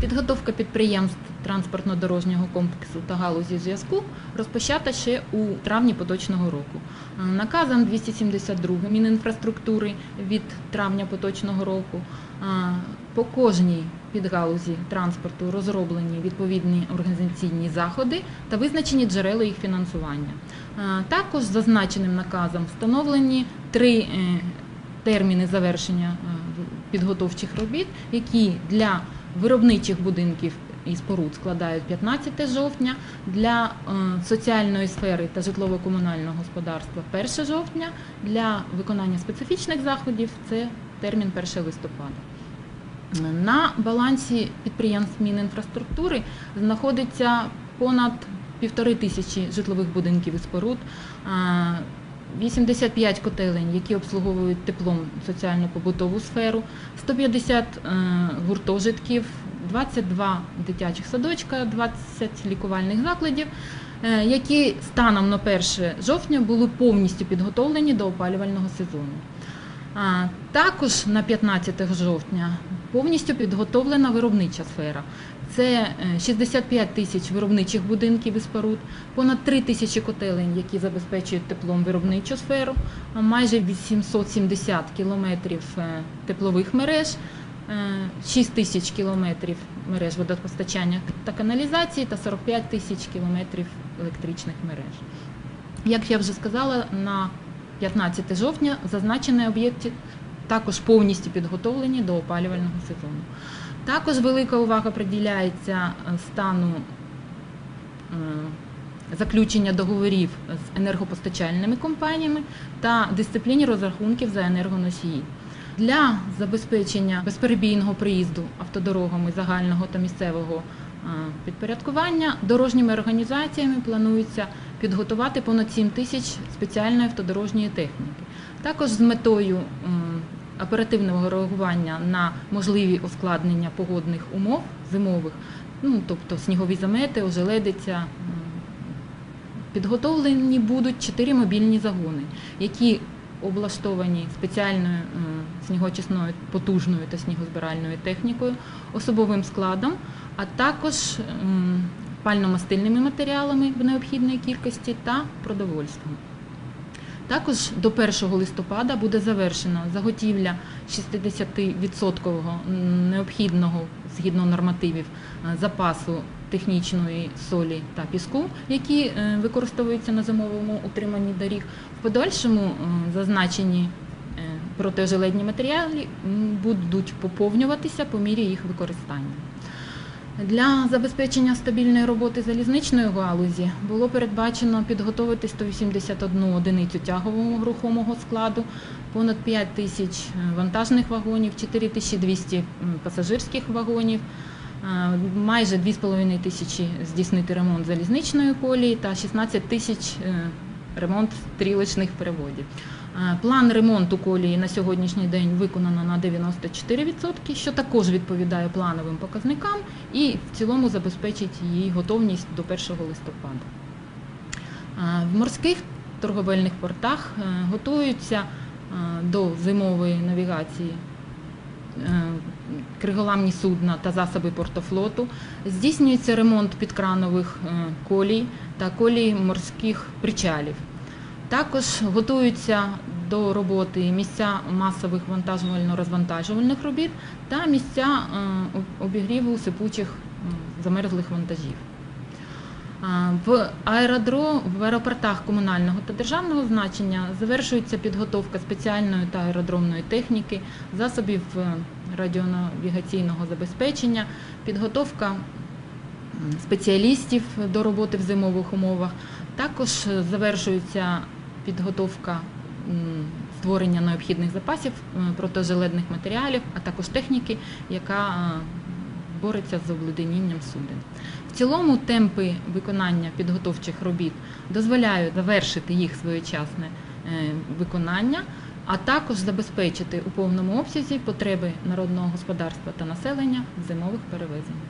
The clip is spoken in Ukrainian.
Підготовка підприємств транспортно-дорожнього комплексу та галузі зв'язку розпочата ще у травні поточного року. Е, Наказом 272 Мінінфраструктури від травня поточного року е, по кожній підгалузі транспорту розроблені відповідні організаційні заходи та визначені джерела їх фінансування. Е, Також зазначеним наказом встановлені три терміни завершення підготовчих робіт, які для виробничих будинків і споруд складають 15 жовтня, для е, соціальної сфери та житлово-комунального господарства 1 жовтня, для виконання специфічних заходів це термін 1 листопада. На балансі підприємств Мінінфраструктури знаходиться понад півтори тисячі житлових будинків і споруд, а, 85 котелень, які обслуговують теплом соціально-побутову сферу, 150 е, гуртожитків, 22 дитячих садочка, 20 лікувальних закладів, е, які станом на 1 жовтня були повністю підготовлені до опалювального сезону. Також на 15 жовтня повністю підготовлена виробнича сфера. Це е, 65 тисяч виробничих будинків і споруд, понад 3 тисячі котелень, які забезпечують теплом виробничу сферу, майже 870 кілометрів е, теплових мереж, 6 тисяч кілометрів мереж водопостачання та каналізації та 45 тисяч кілометрів електричних мереж. Як я вже сказала, на 15 жовтня зазначені об'єкти також повністю підготовлені до опалювального сезону. Також велика увага приділяється е, стану е, заключення договорів з енергопостачальними компаніями та дисципліні розрахунків за енергоносії. Для забезпечення безперебійного проїзду автодорогами загального та місцевого е, підпорядкування дорожніми організаціями планується підготувати понад 7 тисяч спеціальної автодорожньої техніки. Також з метою оперативного реагування на можливі ускладнення погодних умов зимових, ну тобто снігові замети, ожеледиця. Підготовлені будуть чотири мобільні загони, які облаштовані спеціальною снігочисною потужною та снігозбиральною технікою, особовим складом, а також пально-мастильними матеріалами в необхідній кількості та продовольством. Також до 1 листопада буде завершена заготівля 60% необхідного згідно нормативів е, запасу технічної солі та піску, які е, використовуються на зимовому утриманні доріг. В подальшому е, зазначені протижеледні матеріали будуть поповнюватися по мірі їх використання. Для забезпечення стабільної роботи залізничної галузі було передбачено підготовити 181 одиницю тягового рухомого складу, понад 5 тисяч е, вантажних вагонів, 4200 м, пасажирських вагонів, е, майже 2,5 тисячі здійснити ремонт залізничної колії та 16 тисяч е, ремонт стрілочних переводів. Е, План ремонту колії на сьогоднішній день виконано на 94%, що також відповідає плановим показникам і в цілому забезпечить її готовність до 1 листопада. Е, В морських торговельних портах е, готуються до зимової навігації криголамні судна та засоби портофлоту. Здійснюється ремонт підкранових колій та колій морських причалів. Також готуються до роботи місця масових вантажувально-розвантажувальних робіт та місця е, обігріву сипучих замерзлих вантажів. В аеродро, в аеропортах комунального та державного значення завершується підготовка спеціальної та аеродромної техніки, засобів е, радіонавігаційного забезпечення, підготовка спеціалістів до роботи в зимових умовах. Також е, завершується підготовка створення необхідних запасів е, протижеледних матеріалів, а також техніки, яка е, бореться з обледенінням суден. В цілому темпи виконання підготовчих робіт дозволяють завершити їх своєчасне е, виконання, а також забезпечити у повному обсязі потреби народного господарства та населення зимових перевезеннях.